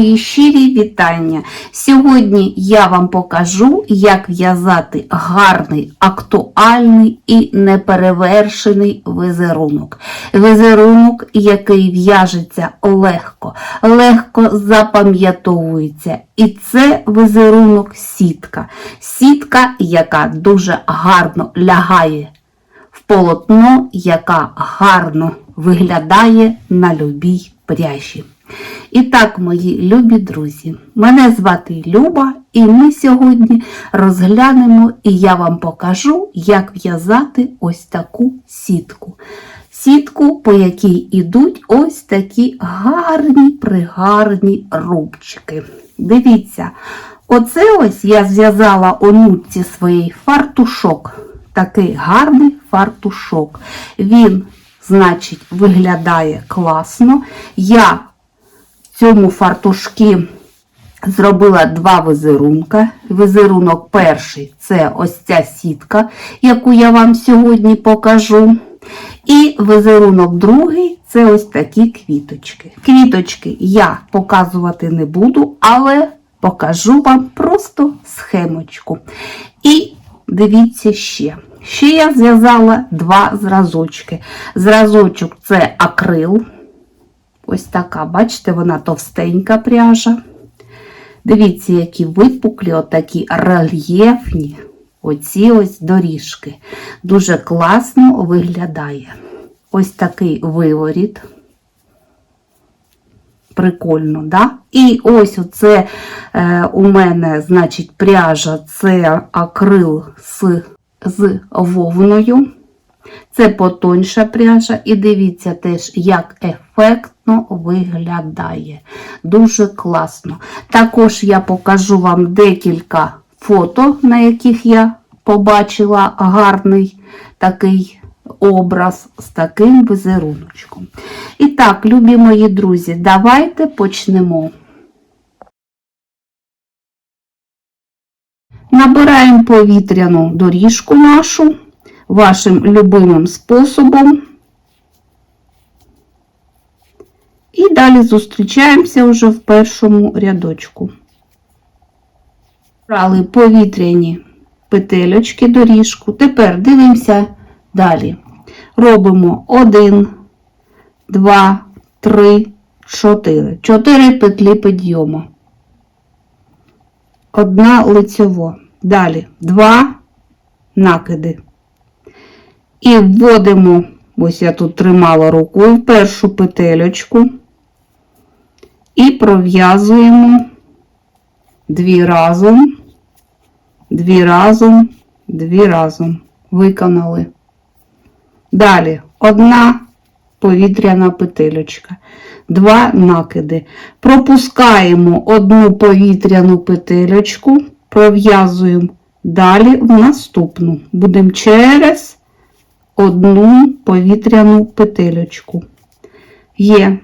Мої щирі вітання! Сьогодні я вам покажу, як в'язати гарний, актуальний і неперевершений візерунок. Візерунок, який в'яжеться легко, легко запам'ятовується. І це візерунок сітка. Сітка, яка дуже гарно лягає в полотно, яка гарно виглядає на любій пряжі. І так, мої любі друзі, мене звати Люба, і ми сьогодні розглянемо і я вам покажу, як в'язати ось таку сітку. Сітку, по якій ідуть ось такі гарні пригарні рубчики. Дивіться, оце ось я зв'язала у нутці своїй фартушок. Такий гарний фартушок. Він, значить, виглядає класно. Я цьому фартушки зробила два візерунка. Візерунок перший це ось ця сітка, яку я вам сьогодні покажу. І візерунок другий це ось такі квіточки. Квіточки я показувати не буду, але покажу вам просто схемочку. І дивіться ще. Ще я зв'язала два зразочки. Зразочок це акрил. Ось така, бачите, вона товстенька пряжа. Дивіться, які випуклі, отакі рельєфні оці ось доріжки. Дуже класно виглядає. Ось такий виворіт. Прикольно, да? І ось оце е, у мене, значить, пряжа це акрил з, з вовною. Це потоньша пряжа, і дивіться теж, як ефектно виглядає. Дуже класно. Також я покажу вам декілька фото, на яких я побачила гарний такий образ з таким візеруночком. І так, любі мої друзі, давайте почнемо. Набираємо повітряну доріжку нашу вашим любимим способом. І далі зустрічаємося вже в першому рядочку. Брали повітряні петельочки доріжку. Тепер дивимося далі. Робимо 1, 2, 3, 4. 4 петлі підйому. Одна лицьово. Далі 2 накиди. І вводимо, ось я тут тримала рукою в першу петельочку і пров'язуємо дві разом, дві разом, дві разом. Виконали. Далі одна повітряна петельочка, два накиди. Пропускаємо одну повітряну петельочку, пров'язуємо далі в наступну. Будемо через одну повітряну петельочку. Є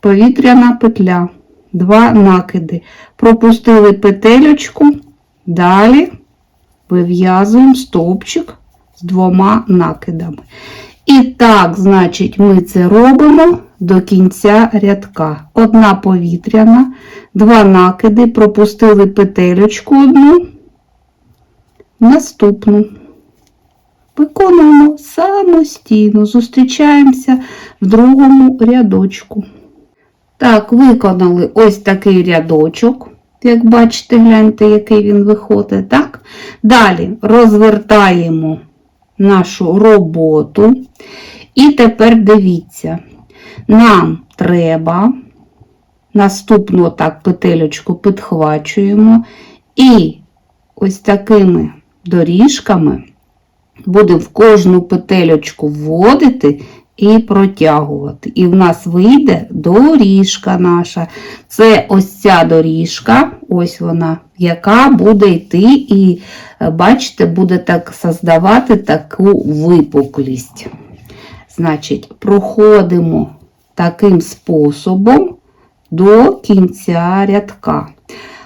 повітряна петля, два накиди. Пропустили петельочку, далі вив'язуємо стовпчик з двома накидами. І так, значить, ми це робимо до кінця рядка. Одна повітряна, два накиди, пропустили петельочку одну, наступну. Виконуємо самостійно, зустрічаємося в другому рядочку. Так, виконали ось такий рядочок. Як бачите, гляньте, який він виходить. так? Далі розвертаємо нашу роботу. І тепер дивіться, нам треба наступну так петелечку підхвачуємо і ось такими доріжками будемо в кожну петелечку вводити і протягувати. І в нас вийде доріжка наша. Це ось ця доріжка, ось вона, яка буде йти, і, бачите, буде так создавати таку випуклість. Значить, проходимо таким способом до кінця рядка.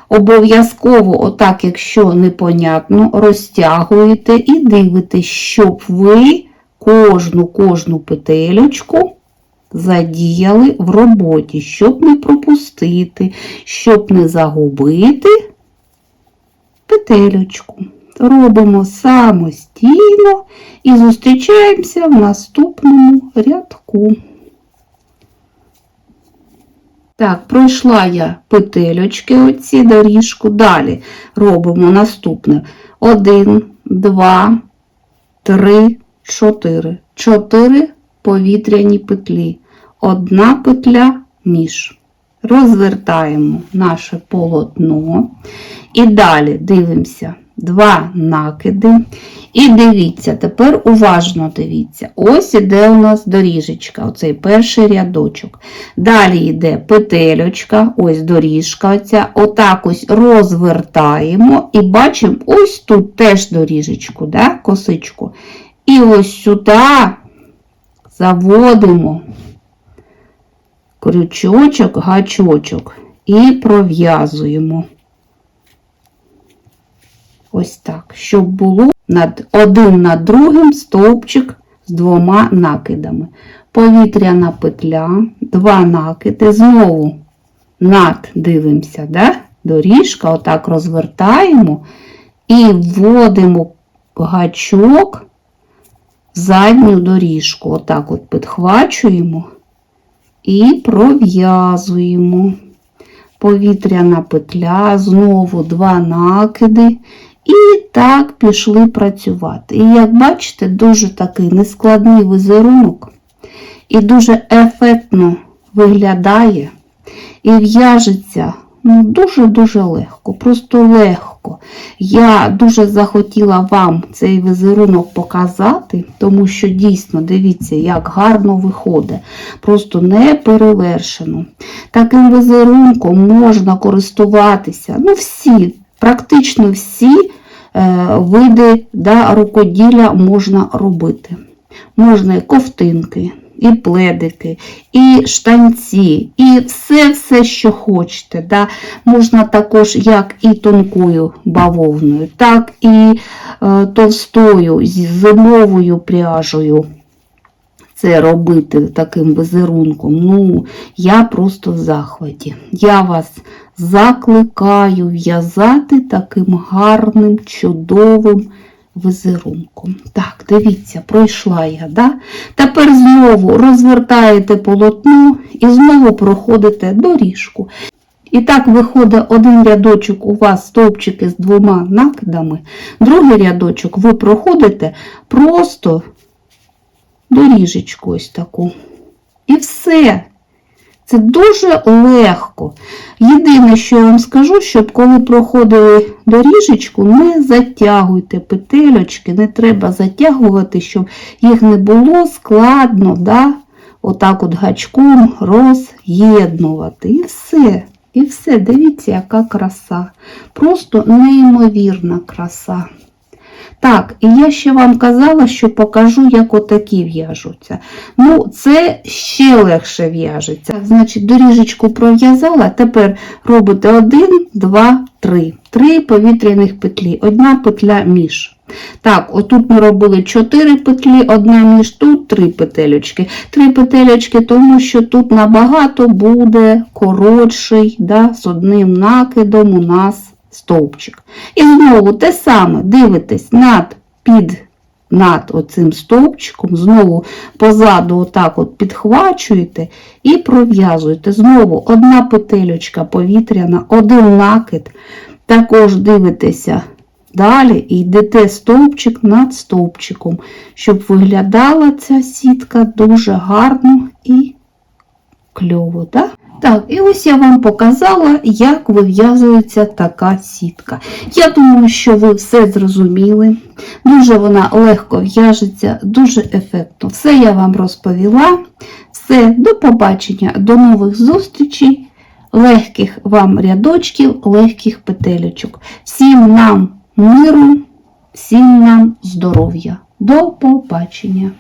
Обов'язково, отак, якщо непонятно, розтягуєте і дивитесь, щоб ви кожну кожну петелечку задіяли в роботі, щоб не пропустити, щоб не загубити петелечку. Робимо самостійно і зустрічаємося в наступному рядку. Так, пройшла я петельочки, оці доріжку. Далі робимо наступне. Один, два, три, чотири. Чотири повітряні петлі. Одна петля між. Розвертаємо наше полотно. І далі дивимося два накиди. І дивіться, тепер уважно дивіться. Ось іде у нас доріжечка, оцей перший рядочок. Далі йде петельочка, ось доріжка. оця. Отак ось розвертаємо і бачимо ось тут теж доріжечку, да? косичку. І ось сюди заводимо крючочок, гачочок і пров'язуємо. Ось так, щоб було над один над другим стовпчик з двома накидами. Повітряна петля, два накиди, знову над дивимося, да? доріжка, отак розвертаємо і вводимо гачок в задню доріжку. Отак от підхвачуємо і пров'язуємо. Повітряна петля, знову два накиди. І так пішли працювати. І як бачите, дуже такий нескладний візерунок і дуже ефектно виглядає і в'яжеться ну, дуже-дуже легко, просто легко. Я дуже захотіла вам цей візерунок показати, тому що дійсно, дивіться, як гарно виходить. Просто не перевершено. Таким візерунком можна користуватися. Ну, всі, практично всі е, види да, рукоділля можна робити. Можна і ковтинки, і пледики, і штанці, і все-все, що хочете. Да? Можна також як і тонкою бавовною, так і е, товстою, зимовою пряжею. Це робити таким візерунком. Ну, я просто в захваті. Я вас закликаю в'язати таким гарним, чудовим візерунком. Так, дивіться, пройшла я. Да? Тепер знову розвертаєте полотно і знову проходите доріжку. І так виходить один рядочок у вас стовпчики з двома накидами, другий рядочок ви проходите просто доріжечку ось таку. І все. Це дуже легко. Єдине, що я вам скажу, щоб коли проходили доріжечку, не затягуйте петельочки, не треба затягувати, щоб їх не було складно, да? отак от гачком роз'єднувати. І все. І все, дивіться, яка краса. Просто неймовірна краса. Так, і я ще вам казала, що покажу, як отакі в'яжуться. Ну, це ще легше в'яжеться. Значить, доріжечку пров'язала, тепер робите 1, 2, 3. Три повітряних петлі, одна петля між. Так, отут ми робили 4 петлі, одна між тут 3 петелечки. 3 петелечки, тому що тут набагато буде коротший, да, з одним накидом у нас стовпчик. І знову те саме дивитесь над під над оцим стовпчиком, знову позаду отак от підхвачуєте і пров'язуєте. Знову одна петельочка повітряна, один накид. Також дивитеся далі і йдете стовпчик над стовпчиком, щоб виглядала ця сітка дуже гарно і кльово. Да? Так, і ось я вам показала, як вив'язується така сітка. Я думаю, що ви все зрозуміли. Дуже вона легко в'яжеться, дуже ефектно. Все я вам розповіла. Все, до побачення, до нових зустрічей, легких вам рядочків, легких петелечок. Всім нам миру, всім нам здоров'я. До побачення!